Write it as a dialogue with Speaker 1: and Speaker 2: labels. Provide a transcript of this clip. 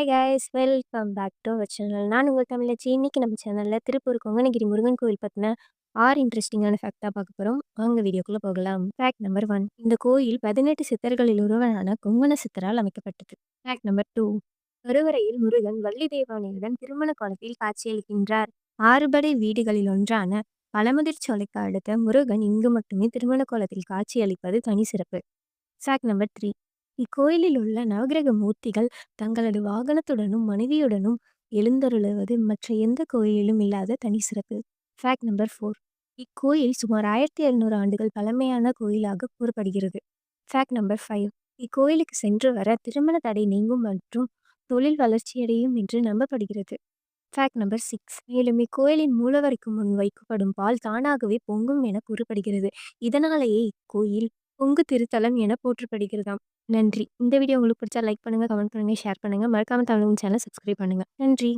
Speaker 1: Hi guys welcome back to our channel நான் உங்கள் தமிழச்சி. இன்றைக்கி நம்ம சேனலில் திருப்பூர் கொங்கனகிரி முருகன் கோயில் பற்றின ஆறு இன்ட்ரெஸ்டிங்கான ஃபேக்டாக பார்க்க போகிறோம் வாங்க வீடியோக்குள்ளே போகலாம். ஃபேக்ட் நம்பர் ஒன் இந்த கோயில் பதினெட்டு சித்தர்களில் ஒருவனான கொங்கண சித்தரால் அமைக்கப்பட்டது. ஃபேக்ட் நம்பர் டூ கருவறையில் முருகன் வள்ளி தேவானையுடன் திருமண கோலத்தில் காட்சியளிக்கின்றார். ஆறுபடை வீடுகளில் ஒன்றான பழமுதிர் சோலைக்கு அடுத்த முருகன் இங்கு மட்டுமே திருமண கோலத்தில் காட்சியளிப்பது தனி சிறப்பு. ஃபேக்ட் நம்பர் த்ரீ இக்கோயிலில் உள்ள நவகிரக மூர்த்திகள் தங்களது வாகனத்துடனும் மனைவியுடனும் எழுந்தருளுவது மற்ற எந்த கோயிலிலும் இல்லாத தனி சிறப்பு. ஃபேக்ட் நம்பர் ஃபோர் இக்கோயில் சுமார் ஆயிரத்தி எழுநூறு ஆண்டுகள் பழமையான கோயிலாக கூறப்படுகிறது. ஃபேக்ட் நம்பர் ஃபைவ் இக்கோயிலுக்கு சென்று வர திருமண தடை நீங்கும் மற்றும் தொழில் வளர்ச்சியடையும் என்று நம்பப்படுகிறது. ஃபேக்ட் நம்பர் சிக்ஸ் மேலும் இக்கோயிலின் மூலவரைக்கு முன் வைக்கப்படும் பால் தானாகவே பொங்கும் என கூறப்படுகிறது. இதனாலேயே இக்கோயில் பொங்கு திருத்தலம் என போற்றப்படுகிறதாம். நன்றி. இந்த வீடியோ உங்களுக்கு பிடிச்சா லைக் பண்ணுங்கள் கமெண்ட் பண்ணுங்கள் ஷேர் பண்ணுங்கள் மறக்காமல் தமிழ் சேனல் சப்ஸ்கிரைப் பண்ணுங்கள் நன்றி.